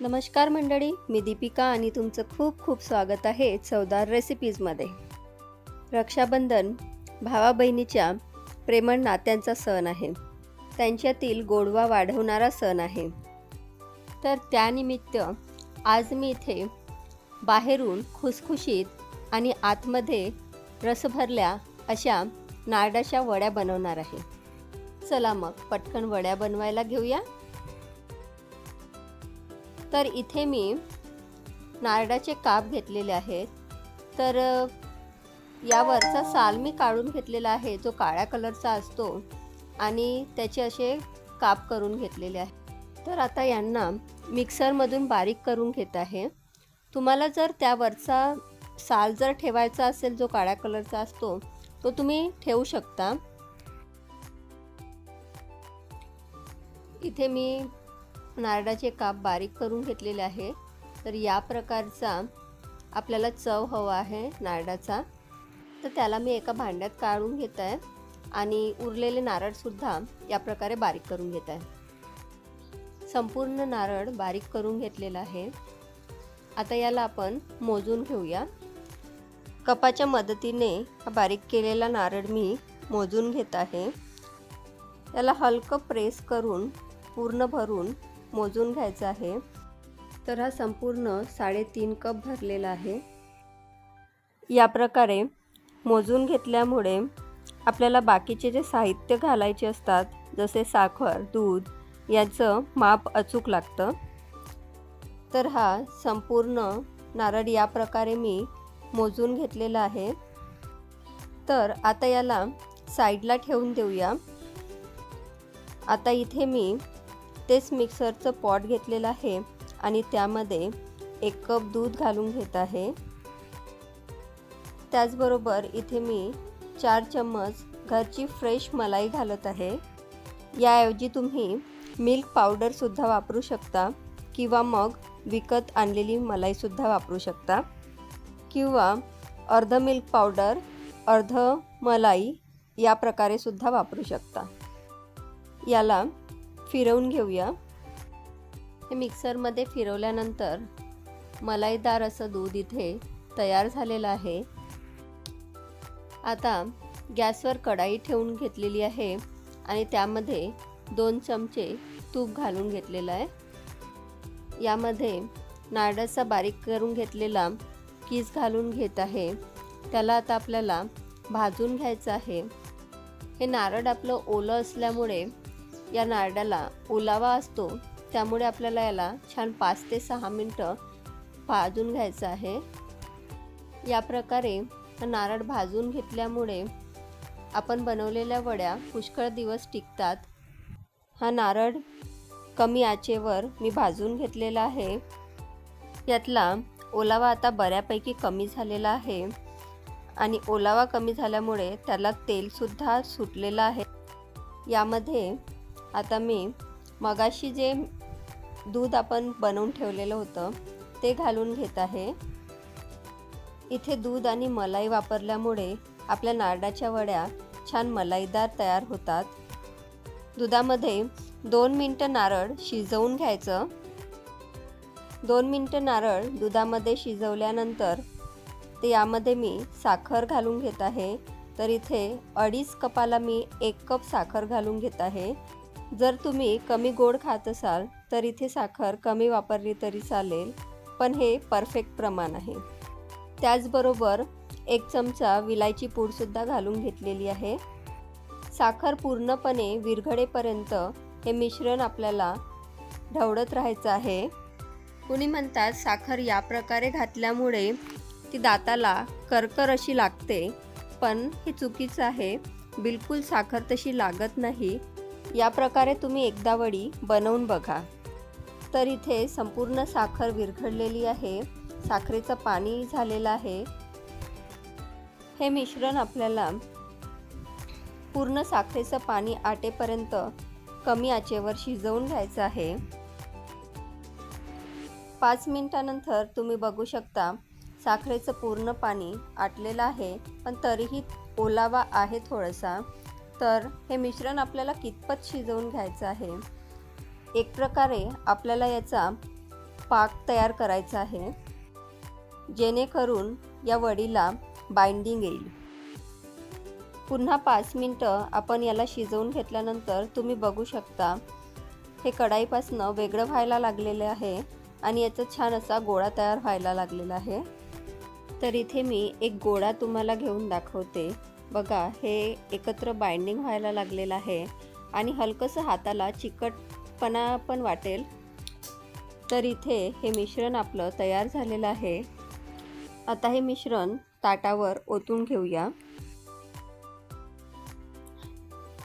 नमस्कार मंडळी मी दीपिका आणि तुमचं खूप खूप स्वागत आहे चवदार रेसिपीजमध्ये. रक्षाबंधन भावा बहिणीच्या प्रेमळ नात्यांचा सण आहे. त्यांच्यातील गोडवा वाढवणारा सण आहे. तर त्यानिमित्त आज मी इथे बाहेरून खुसखुशीत आणि आतमध्ये रस भरल्या अशा नारडाच्या वड्या बनवणार आहे. चला मग पटकन वड्या बनवायला घेऊया. तर इथे मी नारळाचे काप घेतलेले आहेत. तर यावरचा साल मी काढून घेतलेला आहे जो काळ्या कलरचा असतो. आणि त्याचे असे काप करून घेतलेले आहे. तर आता यांना मिक्सरमधून बारीक करून घेत आहे. तुम्हाला जर त्यावरचा साल जर ठेवायचा असेल जो काळ्या कलरचा असतो तो तुम्ही ठेवू शकता. इथे मी नारळाचे काप बारीक करून घेतलेले आहे. तर या प्रकारचा आपल्याला चव हवा आहे नारळाचा. तर त्याला मी एका भांड्यात काढून घेत आहे आणि उरलेले नारळसुद्धा या प्रकारे बारीक करून घेत आहे. संपूर्ण नारळ बारीक करून घेतलेला आहे. आता याला आपण मोजून घेऊया. कपाच्या मदतीने हा बारीक केलेला नारळ मी मोजून घेत आहे. त्याला हलकं प्रेस करून पूर्ण भरून मोजून घ्यायचं आहे. तर हा संपूर्ण साडेतीन कप भरलेला आहे. या प्रकारे मोजून घेतल्यामुळे आपल्याला बाकीचे जे साहित्य घालायचे असतात जसे साखर दूध याचं माप अचूक लागतं. तर हा संपूर्ण नारळ या प्रकारे मी मोजून घेतलेला आहे. तर आता याला साईडला ठेवून देऊया. आता इथे मी तेच मिक्सरचं पॉट घेतलेलं आहे आणि त्यामध्ये एक कप दूध घालून घेत आहे. त्याचबरोबर इथे मी चार चम्मच घरची फ्रेश मलाई घालत आहे. याऐवजी तुम्ही मिल्क पावडरसुद्धा वापरू शकता किंवा मग विकत आणलेली मलाईसुद्धा वापरू शकता. किंवा अर्ध मिल्क पावडर अर्ध मलाई या प्रकारे सुद्धा वापरू शकता. याला फिरवून घेऊया. हे मिक्सरमध्ये फिरवल्यानंतर मलाईदार असं दूध इथे तयार झालेलं आहे. आता गॅसवर कढाई ठेवून घेतलेली आहे आणि त्यामध्ये दोन चमचे तूप घालून घेतलेलं आहे. यामध्ये नारळाचा बारीक करून घेतलेला कीस घालून घेत आहे. त्याला आता आपल्याला भाजून घ्यायचं आहे. हे नारळ आपलं ओलं असल्यामुळे या नारळाला ओलावा असतो त्यामुळे आपल्याला याला छान पाच ते सहा मिनटं भाजून घ्यायचं आहे. या प्रकारे हा नारळ भाजून घेतल्यामुळे आपण बनवलेल्या वड्या पुष्कळ दिवस टिकतात. हा नारळ कमी आचेवर मी भाजून घेतलेला आहे. यातला ओलावा आता बऱ्यापैकी कमी झालेला आहे आणि ओलावा कमी झाल्यामुळे त्याला तेलसुद्धा सुटलेलं आहे. यामध्ये आता मी मगाशी जे दूध आपण बनवून ठेवलेलं होतं ते घालून घेत आहे. इथे दूध आणि मलाई वापरल्यामुळे आपल्या नारळाच्या वड्या छान मलाईदार तयार होतात. दुधामध्ये दोन मिनटं नारळ शिजवून घ्यायचं. दोन मिनटं नारळ दुधामध्ये शिजवल्यानंतर ते यामध्ये मी साखर घालून घेत आहे. तर इथे अडीच कपाला मी एक कप साखर घालून घेत आहे. जर तुम्ही कमी गोड खात असाल तर इथे साखर कमी वापरली तरी चालेल पण हे परफेक्ट प्रमाण आहे. त्याचबरोबर एक चमचा विलायची पूडसुद्धा घालून घेतलेली आहे. साखर पूर्णपणे विरघडेपर्यंत हे मिश्रण आपल्याला ढवळत राहायचं आहे. कुणी म्हणतात साखर या प्रकारे घातल्यामुळे ती दाताला करकर अशी लागते पण हे चुकीचं आहे. बिलकुल साखर तशी लागत नाही. या प्रकारे तुम्ही एकदा वडी बनवून बघा. तर इथे संपूर्ण साखर विरघळलेली आहे. साखरेचं पाणी झालेलं आहे. हे मिश्रण आपल्याला पूर्ण साखरेचं पाणी आटेपर्यंत कमी आचेवर शिजवून घ्यायचं आहे. पाच मिनटानंतर तुम्ही बघू शकता साखरेचं पूर्ण पाणी आटलेलं आहे पण तरीही ओलावा आहे थोडासा. तर हे मिश्रण आपल्याला कितपत शिजवून घ्यायचं आहे? एक प्रकारे आपल्याला याचा पाक तयार करायचा आहे. जेणेकरून या वडीला बाइंडिंग येईल. पुन्हा पाच मिनटं आपण याला शिजवून घेतल्यानंतर तुम्ही बघू शकता हे कढाईपासनं वेगळं व्हायला लागलेले आहे आणि याचा छान असा गोळा तयार व्हायला लागलेला आहे. तर इथे मी एक गोळा तुम्हाला घेऊन दाखवते. बघा हे एकत्र बाइंडिंग व्हायला लागलेलं आहे आणि हलकंसं हाताला चिकटपणा पण वाटेल. तर इथे हे मिश्रण आपलं तयार झालेलं आहे. आता हे मिश्रण ताटावर ओतून घेऊया.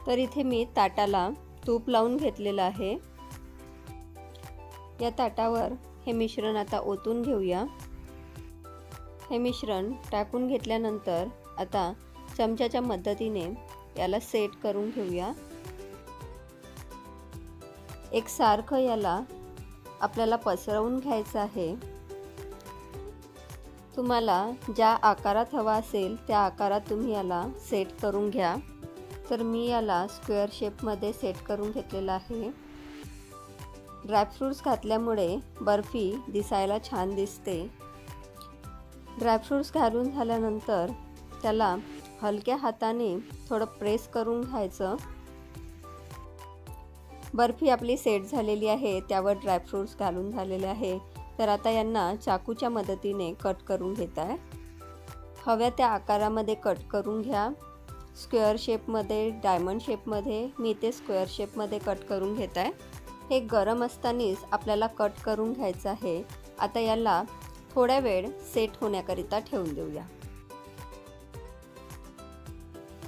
तर इथे मी ताटाला तूप लावून घेतलेलं आहे. या ताटावर हे मिश्रण आता ओतून घेऊया. हे मिश्रण टाकून घेतल्यानंतर आता चमच्याच्या मदतीने याला सेट करून घेऊया एक सारखं याला आपल्याला पसरवून घ्यायचं आहे. तुम्हाला ज्या आकारात हवा असेल त्या आकारात तुम्ही याला सेट करून घ्या. तर मी याला स्क्वेअर शेपमध्ये सेट करून घेतलेला आहे. ड्रायफ्रूट्स घातल्यामुळे बर्फी दिसायला छान दिसते. ड्रायफ्रूट्स घालून झाल्यानंतर त्याला हलक्या हाताने थोडं प्रेस करून घ्यायचं. बर्फी आपली सेट झालेली आहे. त्यावर ड्रायफ्रूट्स घालून झालेले आहे. तर आता यांना चाकूच्या मदतीने कट करून घेत आहे. हव्या त्या आकारामध्ये कट करून घ्या. स्क्वेअर शेपमध्ये डायमंड शेपमध्ये मी ते स्क्वेअर शेपमध्ये कट करून घेत आहे. हे गरम असतानाच आपल्याला कट करून घ्यायचं आहे. आता याला थोड्या वेळ सेट होण्याकरिता ठेवून देऊया.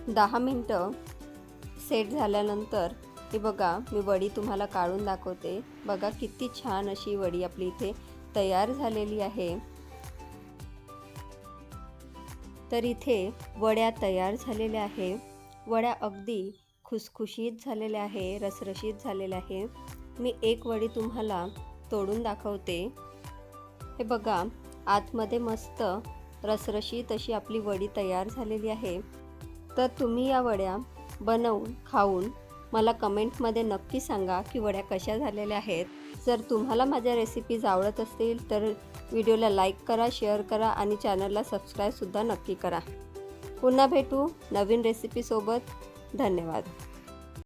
दहा मिनटं सेट झाल्यानंतर हे बघा मी वडी तुम्हाला काढून दाखवते. बघा किती छान अशी वडी आपली इथे तयार झालेली आहे. तर इथे वड्या तयार झालेल्या आहे. वड्या अगदी खुसखुशीत झालेल्या आहे रसरशीत झालेल्या आहे. मी एक वडी तुम्हाला तोडून दाखवते. हे बघा आतमध्ये मस्त रसरशीत अशी आपली वडी तयार झालेली आहे. तर तुम्ही या वड्या बनवून खाऊन मला कमेंटमध्ये नक्की सांगा की वड्या कशा झालेल्या आहेत. जर तुम्हाला माझ्या रेसिपीज आवडत असतील तर व्हिडिओला लाईक करा शेअर करा आणि चॅनलला सबस्क्राईबसुद्धा नक्की करा. पुन्हा भेटू नवीन रेसिपीसोबत धन्यवाद.